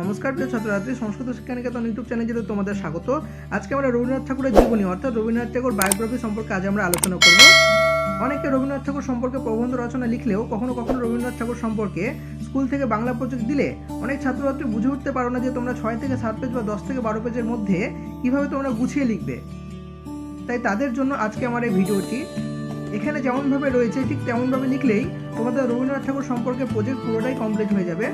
নমস্কার প্রিয় ছাত্রছাত্রী, সংস্কৃত শিক্ষানিকেতন ইউটিউব চ্যানেলে তোমাদের স্বাগত। আজকে আমরা রবীন্দ্রনাথ ঠাকুরের জীবনী, অর্থাৎ রবীন্দ্রনাথ ঠাকুর বায়োগ্রাফি সম্পর্কে আজ আমরা আলোচনা করব। অনেকে রবীন্দ্রনাথ ঠাকুর সম্পর্কে প্রবন্ধ রচনা লিখলেও কখনো কখনো রবীন্দ্রনাথ ঠাকুর সম্পর্কে স্কুল থেকে বাংলা প্রজেক্ট দিলে অনেক ছাত্রছাত্রী বুঝে উঠতে পারো না যে তোমরা ছয় থেকে সাত পেজ বা দশ থেকে বারো পেজের মধ্যে কীভাবে তোমরা গুছিয়ে লিখবে। তাই তাদের জন্য আজকে আমার এই ভিডিওটি। এখানে যেমনভাবে রয়েছে, ঠিক তেমনভাবে লিখলেই তোমাদের রবীন্দ্রনাথ ঠাকুর সম্পর্কে প্রজেক্ট পুরোটাই কমপ্লিট হয়ে যাবে।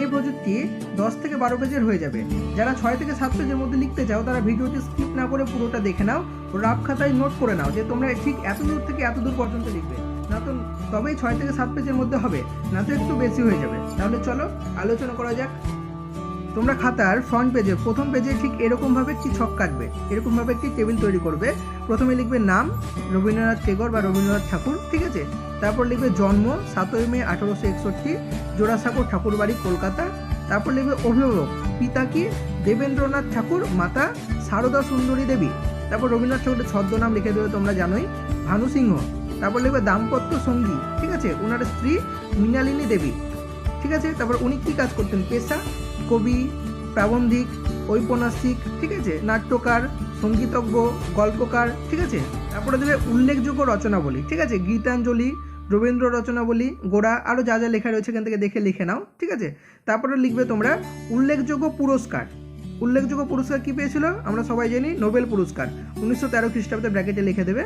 এই প্রযুক্তি দশ থেকে বারো পেজের হয়ে যাবে। যারা ছয় থেকে সাত পেজের মধ্যে লিখতে চাও, তারা ভিডিওটি স্কিপ না করে পুরোটা দেখে নাও, রাফ খাতায় নোট করে নাও যে তোমরা ঠিক এত দূর থেকে এত দূর পর্যন্ত লিখবে। না তো তবেই ছয় থেকে সাত পেজের মধ্যে হবে, না তো একটু বেশি হয়ে যাবে। তাহলে চলো, আলোচনা করা যাক। তোমরা খাতার ফ্রন্ট পেজে প্রথম পেজে ঠিক এরকমভাবে একটি ছক কাটবে। এরকমভাবে একটি টেবিল তৈরি করবে। প্রথমে লিখবে নাম, রবীন্দ্রনাথ টেগর বা রবীন্দ্রনাথ ঠাকুর, ঠিক আছে? তারপর লিখবে জন্ম, সাতই মে আঠারোশো একষট্টি জোড়াসাঁকো ঠাকুরবাড়ি কলকাতা। তারপর লিখবে অভিভাবক, পিতা কি? দেবেন্দ্রনাথ ঠাকুর, মাতা সারদা সুন্দরী দেবী। তারপর রবীন্দ্রনাথ ঠাকুরের ছদ্মনাম লিখে দেবে তোমরা জানোই, ভানু সিংহ। তারপর লিখবে দাম্পত্য সঙ্গী, ঠিক আছে? ওনার স্ত্রী মৃণালিনী দেবী, ঠিক আছে? তারপর উনি কী কাজ করতেন? পেশা কবি, প্রাবন্ধিক, ঔপন্যাসিক, ঠিক আছে? নাট্যকার, সঙ্গীতজ্ঞ, গল্পকার, ঠিক আছে? তারপরে দেবে উল্লেখযোগ্য রচনাবলী, ঠিক আছে? গীতাঞ্জলি, রবীন্দ্র রচনাবলী, গোড়া আরও যা যা লেখা রয়েছে এখান থেকে দেখে লিখে নাও, ঠিক আছে? তারপরে লিখবে তোমরা উল্লেখযোগ্য পুরস্কার। উল্লেখযোগ্য পুরস্কার কি পেয়েছিল? আমরা সবাই জানি, নোবেল পুরস্কার। উনিশশো তেরো খ্রিস্টাব্দে ব্র্যাকেটে লিখে দেবে।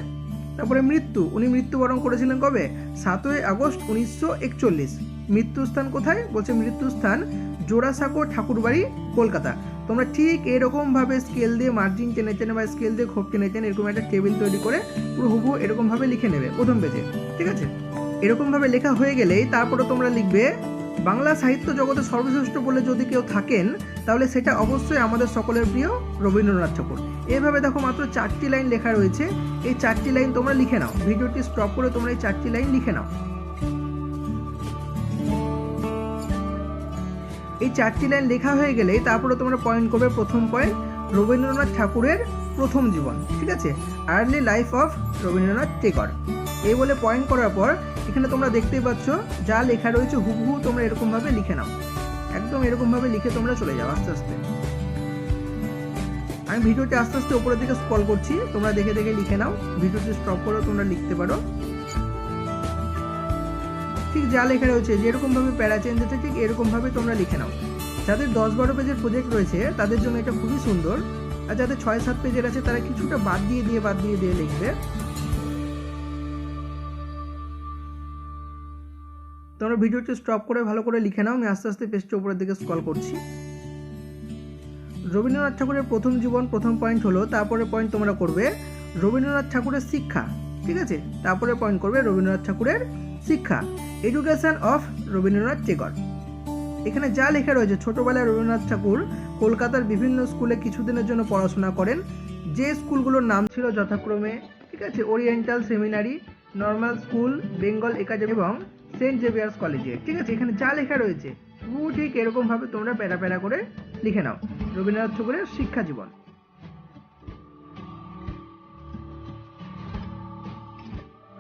তারপরে মৃত্যু, উনি মৃত্যুবরণ করেছিলেন কবে? সাতই আগস্ট উনিশশো একচল্লিশ। মৃত্যুস্থান কোথায়? বলছে মৃত্যুস্থান জোড়াসাঁকো ঠাকুরবাড়ি, কলকাতা। তোমরা ঠিক এরকমভাবে স্কেল দিয়ে মার্জিন টেনে টেনে বা স্কেল দিয়ে খোপ টেনে টেনে এরকম একটা টেবিল তৈরি করে পুরো হুবু এরকমভাবে লিখে নেবে প্রথম পেজে ঠিক আছে? এরকমভাবে লেখা হয়ে গেলেই তারপরে তোমরা লিখবে, বাংলা সাহিত্য জগতে সর্বশ্রেষ্ঠ বলে যদি কেউ থাকেন, তাহলে সেটা অবশ্যই আমাদের সকলের প্রিয় রবীন্দ্রনাথ ঠাকুর। এভাবে দেখো মাত্র চারটি লাইন লেখা রয়েছে, এই চারটি লাইন তোমরা লিখে নাও। ভিডিওটি স্টপ করে তোমরা এই চারটি লাইন লিখে নাও। এই চারটি লাইন লেখা হয়ে গেলে তারপরে তোমরা পয়েন্ট করবে প্রথম পয়েন্ট রবীন্দ্রনাথ ঠাকুরের প্রথম জীবন, ঠিক আছে? Early life of Rabindranath Tagore এই বলে পয়েন্ট করার পর এখানে তোমরা দেখতেই পাচ্ছ, যা লেখা রয়েছে হুবহু তোমরা এরকমভাবে লিখে নাও। একদম এরকমভাবে লিখে তোমরা চলে যাও আস্তে আস্তে। আমি ভিডিওটি আস্তে আস্তে উপরের দিকে স্ক্রল করছি, তোমরা দেখে দেখে লিখে নাও। ভিডিওটি স্টপ করেও তোমরা লিখতে পারো। ঠিক যা লেখা রয়েছে যেরকম ভাবে প্যারা চেঞ্জ আছে ঠিক এরকম ভাবে তোমরা লিখে নাও। যাদের দশ বারো পেজের প্রজেক্ট রয়েছে, তাদের জন্য এটা খুবই সুন্দর। আর যাদের ছয় সাত পেজের আছে, তারা কিছুটা বাদ দিয়ে দিয়ে, বাদ দিয়ে দিয়ে লিখবে। তোমরা ভিডিওটি স্টপ করে ভালো করে লিখে নাও, আমি আস্তে আস্তে পেজটা উপরের দিকে স্ক্রল করছি। রবীন্দ্রনাথ ঠাকুরের প্রথম জীবন, প্রথম পয়েন্ট হলো, তারপরে পয়েন্ট তোমরা করবে রবীন্দ্রনাথ ঠাকুরের শিক্ষা, ঠিক আছে? তারপরে পয়েন্ট করবে রবীন্দ্রনাথ ঠাকুরের শিক্ষা এডুকেশন অফ রবীন্দ্রনাথ টেগর। এখানে যা লেখা রয়েছে, ছোটবেলায় রবীন্দ্রনাথ ঠাকুর কলকাতার বিভিন্ন স্কুলে কিছুদিনের জন্য পড়াশোনা করেন। যে স্কুলগুলোর নাম ছিল যথাক্রমে, ঠিক আছে oriental seminary normal school Bengal academy এবং সেন্ট জেভিয়ার্স কলেজে ঠিক আছে, এখানে যা লেখা রয়েছে, পুরো ঠিক এরকমভাবে তোমরা প্যারা প্যারা করে লিখে নাও। রবীন্দ্রনাথ ঠাকুরের শিক্ষা জীবন।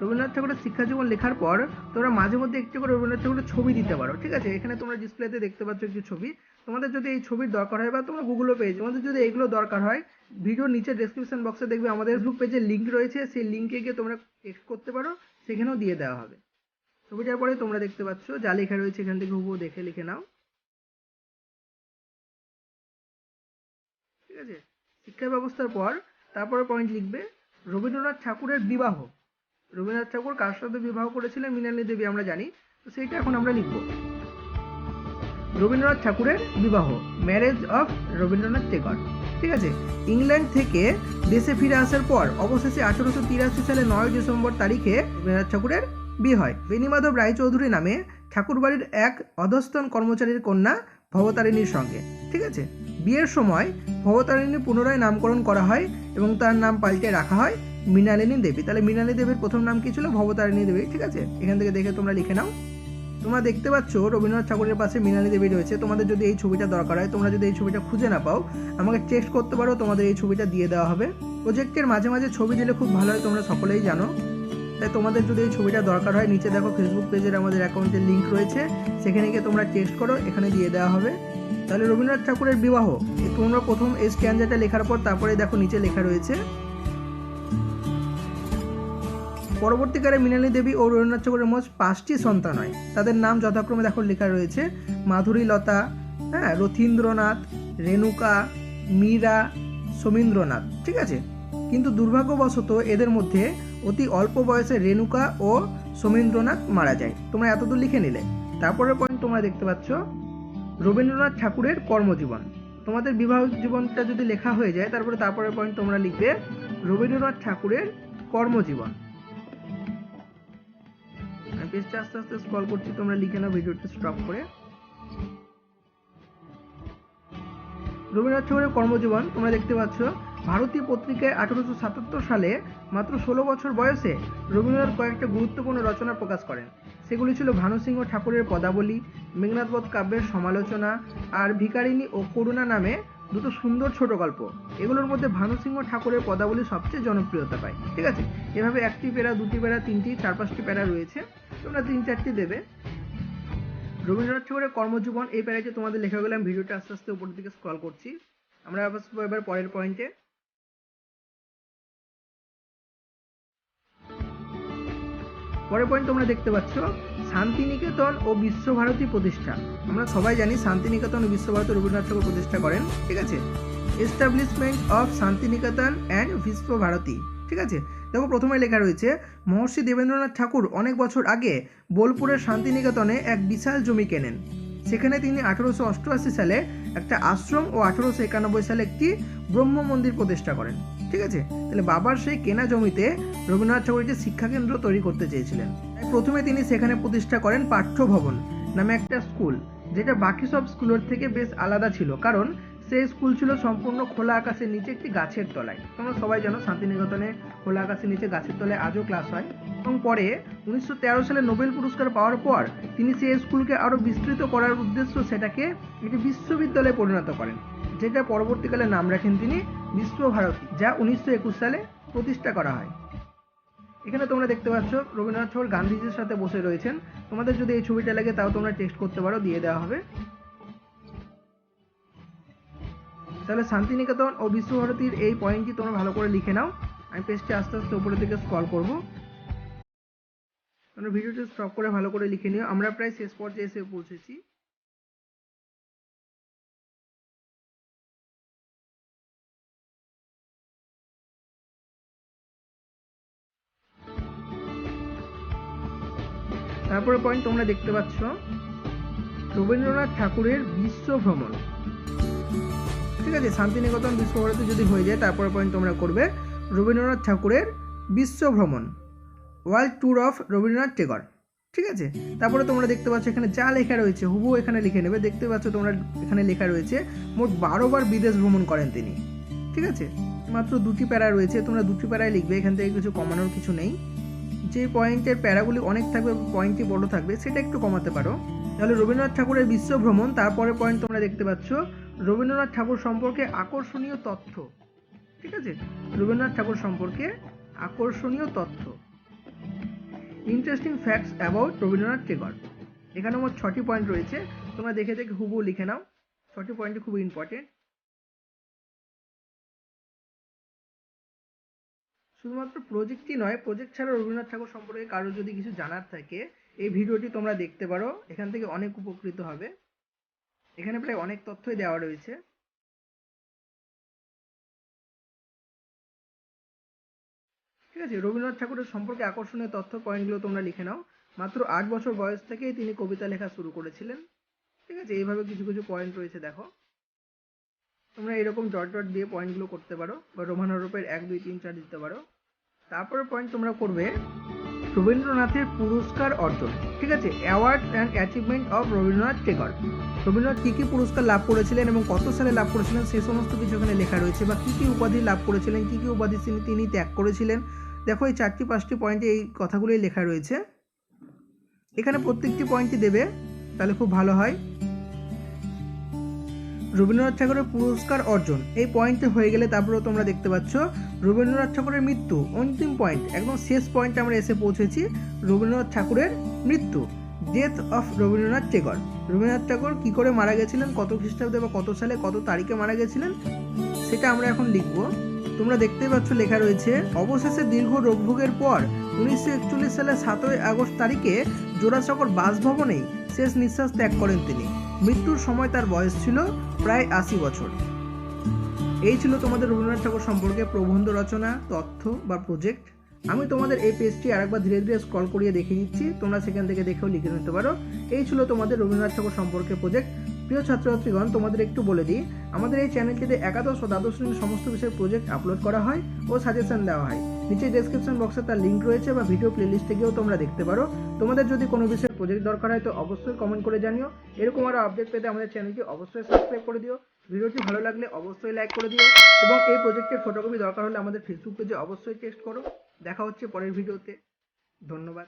রবীন্দ্রনাথ ঠাকুরের শিক্ষা জীবন লেখার পর তোমরা মাঝে মধ্যে একটু করে রবীন্দ্রনাথ ঠাকুরের ছবি দিতে পারো, ঠিক আছে? এখানে তোমরা ডিসপ্লেতে দেখতে পাচ্ছ একটি ছবি। তোমাদের যদি এই ছবির দরকার হয় বা তোমরা গুগলও পেজ তোমাদের যদি এগুলো দরকার হয় ভিডিওর নিচে ডেসক্রিপশন বক্সে দেখবে আমাদের ফেসবুক পেজের লিঙ্ক রয়েছে। সেই লিঙ্কে গিয়ে তোমরা টেক্সট করতে পারো। সেখানেও দিয়ে দেওয়া হবে। ছবিটার পরে তোমরা দেখতে পাচ্ছ, যা লেখা রয়েছে এখান থেকে হুবহু দেখে লিখে নাও। ঠিক আছে? শিক্ষা ব্যবস্থার পর তারপরে পয়েন্ট লিখবে, রবীন্দ্রনাথ ঠাকুরের বিবাহ। রবীন্দ্রনাথ ঠাকুর কার সাথে বিবাহ করেছিলেন মৃণালিনী দেবী আমরা জানি, তো সেইটা এখন আমরা লিখব। রবীন্দ্রনাথ ঠাকুরের বিবাহ ম্যারেজ অফ রবীন্দ্রনাথ টেগর। ঠিক আছে? ইংল্যান্ড থেকে দেশে ফিরে আসার পর, অবশেষে আঠারোশো তিরাশি সালে নয় ডিসেম্বর তারিখে রবীন্দ্রনাথ ঠাকুরের বিয়ে হয়। বেণীমাধব রায়চৌধুরী নামে ঠাকুরবাড়ির এক অধস্তন কর্মচারীর কন্যা ভবতারিণীর সঙ্গে। ঠিক আছে? বিয়ের সময় ভবতারিণী পুনরায় নামকরণ করা হয় এবং তার নাম পাল্টে রাখা হয়। মৃণালিনী দেবী। তাহলে মৃণালিনী দেবীর প্রথম নাম কি ছিল? ভবতারিণী দেবী। ঠিক আছে? এখান থেকে দেখে তোমরা লিখে নাও। তোমরা দেখতে পাচ্ছ, রবীন্দ্রনাথ ঠাকুরের পাশে মৃণালী দেবী রয়েছে। তোমাদের যদি এই ছবিটা দরকার হয়, তোমরা যদি এই ছবিটা খুঁজে না পাও, আমাকে টেক্সট করতে পারো, তোমাদের এই ছবিটা দিয়ে দেওয়া হবে। প্রজেক্টের মাঝে মাঝে ছবি দিলে খুব ভালো হয়, তোমরা সকলেই জানো। তাই তোমাদের যদি এই ছবিটা দরকার হয়, নিচে দেখো ফেসবুক পেজের আমাদের অ্যাকাউন্টের লিঙ্ক রয়েছে। সেখানে গিয়ে তোমরা টেস্ট করো, এখানে দিয়ে দেওয়া হবে। তাহলে রবীন্দ্রনাথ ঠাকুরের বিবাহ, তোমরা প্রথম এই স্ট্যান্ডারটা লেখার পর তারপরে দেখো নিচে লেখা রয়েছে। পরবর্তীকালে মৃণালী দেবী ও রবীন্দ্রনাথ ঠাকুরের মোট পাঁচটি সন্তান হয়। তাদের নাম যথাক্রমে দেখো লেখা রয়েছে। মাধুরী লতা হ্যাঁ রথীন্দ্রনাথ, রেণুকা, মীরা সমীন্দ্রনাথ ঠিক আছে? কিন্তু দুর্ভাগ্যবশত এদের মধ্যে অতি অল্প বয়সে রেণুকা ও সমীন্দ্রনাথ মারা যায়। তোমরা এতদূর লিখে নিলে। তারপরের পয়েন্ট তোমরা দেখতে পাচ্ছ, রবীন্দ্রনাথ ঠাকুরের কর্মজীবন। তোমাদের বিবাহ জীবনটা যদি লেখা হয়ে যায়, তারপরে তারপরের পয়েন্ট তোমরা লিখবে রবীন্দ্রনাথ ঠাকুরের কর্মজীবন। পেজটা আস্তে আস্তে স্ক্রল করছি, তোমরা লিখে নাও ভিডিওটা স্টপ করে। রবীন্দ্রনাথ ঠাকুরের কর্মজীবন, তোমরা দেখতে পাচ্ছ, ভারতীয় পত্রিকায় আঠারোশো সাতাত্তর সালে মাত্র ষোলো বছর বয়সে রবীন্দ্রনাথ কয়েকটা গুরুত্বপূর্ণ রচনা প্রকাশ করেন। সেগুলি ছিল ভানুসিংহ ঠাকুরের পদাবলী মেঘনাথবধ কাব্যের সমালোচনা, আর ভিকারিণী ও করুণা নামে দুটো সুন্দর ছোট গল্প। এগুলোর মধ্যে ভানুসিংহ ঠাকুরের পদাবলী সবচেয়ে জনপ্রিয়তা পায়। ঠিক আছে? এভাবে একটি প্যারা, দুটি প্যারা, তিনটি, চার পাঁচটি প্যারা রয়েছে। তোমরা তিন চারটি দেবে। রবীন্দ্রনাথ ঠাকুরের কর্মজীবন, এই প্যারাটি তোমাদের লেখা গেলাম, ভিডিওটা আস্তে আস্তে উপরের দিকে স্ক্রল করছি। আমরা এবার পরের পয়েন্টে পরের পয়েন্ট তোমরা দেখতে পাচ্ছ, শান্তিনিকেতন ও বিশ্বভারতী প্রতিষ্ঠা। আমরা সবাই জানি শান্তিনিকেতন ও বিশ্বভারতী রবীন্দ্রনাথ ঠাকুর প্রতিষ্ঠা করেন, ঠিক আছে? Establishment of Shantiniketan and Visvabharati ঠিক আছে? দেখো প্রথমে লেখা রয়েছে, মহর্ষি দেবেন্দ্রনাথ ঠাকুর অনেক বছর আগে বোলপুরের শান্তিনিকেতনে এক বিশাল জমি কেনেন। সেখানে তিনি আঠারোশো অষ্টআশি সালে একটা আশ্রম ও আঠারোশো একানব্বই সালে একটি ব্রহ্ম মন্দির প্রতিষ্ঠা করেন। ঠিক আছে? তাহলে বাবার সেই কেনা জমিতে রবীন্দ্রনাথ ঠাকুর একটি শিক্ষাকেন্দ্র তৈরি করতে চেয়েছিলেন। প্রথমে তিনি সেখানে প্রতিষ্ঠা করেন পাঠ্য ভবন নামে একটা স্কুল, যেটা বাকি সব স্কুলের থেকে বেশ আলাদা ছিল। কারণ সেই স্কুল ছিল সম্পূর্ণ খোলা আকাশের নিচে একটি গাছের তলায়। তোমরা সবাই জানো শান্তিনিকেতনে খোলা আকাশের নিচে গাছের তলায় আজও ক্লাস হয়। এবং পরে উনিশশো তেরো সালে নোবেল পুরস্কার পাওয়ার পর তিনি সেই স্কুলকে আরও বিস্তৃত করার উদ্দেশ্য সেটাকে একটি বিশ্ববিদ্যালয়ে পরিণত করেন যেটা পরবর্তীকালে নাম রাখেন তিনি বিশ্বভারতী, যা উনিশশো একুশ সালে প্রতিষ্ঠা করা হয়। এখানে তোমরা দেখতে পাচ্ছ রবীন্দ্রনাথ ঠাকুর গান্ধীজির সাথে বসে রয়েছেন। তোমাদের যদি এই ছবিটা লাগে তাও তোমরা টেক্সট করতে পারো, দিয়ে দেওয়া হবে। তাহলে শান্তিনিকেতন ও বিশ্বভারতীর এই পয়েন্টটি তোমরা ভালো করে লিখে নাও। আমি পেজটি আস্তে আস্তে উপরের দিকে স্ক্রল করব। তোমরা ভিডিওটি স্টপ করে ভালো করে লিখে নিও। আমরা প্রায় শেষ পর্যায়ে এসে পৌঁছেছি। তারপরে পয়েন্ট তোমরা দেখতে পাচ্ছ। রবীন্দ্রনাথ ঠাকুরের বিশ্ব ভ্রমণ। ঠিক আছে, শান্তিনিকেতন বিশ্বভারতী যদি হয়ে যায়, তারপরে পয়েন্ট তোমরা করবে রবীন্দ্রনাথ ঠাকুরের বিশ্ব ভ্রমণ world tour of Rabindranath Tagore, ঠিক আছে? তারপরে তোমরা দেখতে পাচ্ছ এখানে যা লেখা রয়েছে হুবু এখানে লিখে নেবে। দেখতে পাচ্ছ তোমরা এখানে লেখা রয়েছে, মোট বারো বার বিদেশ ভ্রমণ করেন তিনি, ঠিক আছে? মাত্র দুটি প্যারা রয়েছে, তোমরা দুটি প্যারায় লিখবে, এখান থেকে কিছু কমানোর কিছু নেই। যে পয়েন্টের প্যারাগুলি অনেক থাকবে পয়েন্টটি বড় থাকবে, সেটা একটু কমাতে পারো। তাহলে রবীন্দ্রনাথ ঠাকুরের বিশ্ব ভ্রমণ তারপরে পয়েন্ট তোমরা দেখতে পাচ্ছ রবীন্দ্রনাথ ঠাকুর সম্পর্কে আকর্ষণীয় তথ্য। ঠিক আছে? রবীন্দ্রনাথ ঠাকুর সম্পর্কে আকর্ষণীয় তথ্য। Interesting facts about Rabindranath Tagore. এখানে মোট ছটি পয়েন্ট রয়েছে। তোমরা দেখে দেখে হুবু লিখে নাও। ছটি পয়েন্টই খুব ইম্পর্টেন্ট শুধুমাত্র প্রজেক্টই নয় প্রজেক্ট ছাড়া রবীন্দ্রনাথ ঠাকুর সম্পর্কে কারও যদি কিছু জানার থাকে, এই ভিডিওটি তোমরা দেখতে পারো। এখান থেকে অনেক উপকৃত হবে। এখানে প্রায় অনেক তথ্যই দেওয়া রয়েছে। ঠিক আছে, রবীন্দ্রনাথ ঠাকুরের সম্পর্কে আকর্ষণীয় তথ্য পয়েন্টগুলো তোমরা লিখে নাও। মাত্র আট বছর বয়স থেকেই তিনি কবিতা লেখা শুরু করেছিলেন। ঠিক আছে, এইভাবে কিছু কিছু পয়েন্ট রয়েছে, দেখো। তোমরা এরকম ডট ডট দিয়ে পয়েন্টগুলো করতে পারো বা রোমান হরফের এক, দুই, তিন, চার দিতে পারো। তারপরে পয়েন্ট তোমরা করবে রবীন্দ্রনাথের পুরস্কার অর্জন, ঠিক আছে? Award and achievement of Rabindranath Tagore Rabindranath কী কী পুরস্কার লাভ করেছিলেন এবং কত সালে লাভ করেছিলেন? সে সমস্ত কিছু এখানে লেখা রয়েছে বা কী কী উপাধি লাভ করেছিলেন? কী কী উপাধি তিনি তিনি ত্যাগ করেছিলেন? দেখো, এই চারটি, পাঁচটি পয়েন্টে এই কথাগুলোই লেখা রয়েছে। এখানে প্রত্যেকটি পয়েন্টই দেবে, তাহলে খুব ভালো হয়। রবীন্দ্রনাথ ঠাকুরের পুরস্কার অর্জন। এই পয়েন্টে হয়ে গেলে তারপরেও তোমরা দেখতে পাচ্ছ, রবীন্দ্রনাথ ঠাকুরের মৃত্যু, অন্তিম পয়েন্ট একদম শেষ পয়েন্টে আমরা এসে পৌঁছেছি রবীন্দ্রনাথ ঠাকুরের মৃত্যু ডেথ অফ রবীন্দ্রনাথ টেগর। রবীন্দ্রনাথ ঠাকুর কী করে মারা গেছিলেন, কত খ্রিস্টাব্দে বা কত সালে, কত তারিখে মারা গেছিলেন, সেটা আমরা এখন লিখব। তোমরা দেখতেই পাচ্ছ লেখা রয়েছে, অবশেষে দীর্ঘ রোগভোগের পর উনিশশো একচল্লিশ সালের সাতই আগস্ট তারিখে জোড়াসাগর বাসভবনেই শেষ নিঃশ্বাস ত্যাগ করেন তিনি। মৃত্যুর সময় তার বয়স ছিল প্রায় আশি বছর। এই ছিল তোমাদের রবীন্দ্রনাথ ঠাকুর সম্পর্কে প্রবন্ধ রচনা, তথ্য বা প্রজেক্ট আমি তোমাদের এই পেজটি আরেকবার ধীরে ধীরে স্ক্রল করিয়ে দেখিয়ে দিচ্ছি। তোমরা সেখান থেকে দেখেও লিখে নিতে পারো। এই ছিল তোমাদের রবীন্দ্রনাথ ঠাকুর সম্পর্কে প্রজেক্ট প্রিয় ছাত্রছাত্রীগণ, তোমাদের একটু বলে দিই, আমাদের এই চ্যানেলটিতে একাদশ ও দ্বাদশ শ্রেণির সমস্ত বিষয়ের প্রজেক্ট আপলোড করা হয় ও সাজেশন দেওয়া হয়। নিচে ডেসক্রিপশন বক্সে তার লিঙ্ক রয়েছে বা ভিডিও প্লেলিস্টে গিয়েও তোমরা দেখতে পারো। তোমাদের যদি কোনো বিষয়ে প্রজেক্ট দরকার হয় তো অবশ্যই কমেন্ট করে জানিও। এরকম আরও আপডেট পেতে আমাদের চ্যানেলটি অবশ্যই সাবস্ক্রাইব করে দিও। ভিডিওটি ভালো লাগলে অবশ্যই লাইক করে দিও এবং এই প্রজেক্টের ফটোকপি দরকার হলে আমাদের ফেসবুক পেজে অবশ্যই টেস্ট করো। দেখা হচ্ছে পরের ভিডিওতে ধন্যবাদ।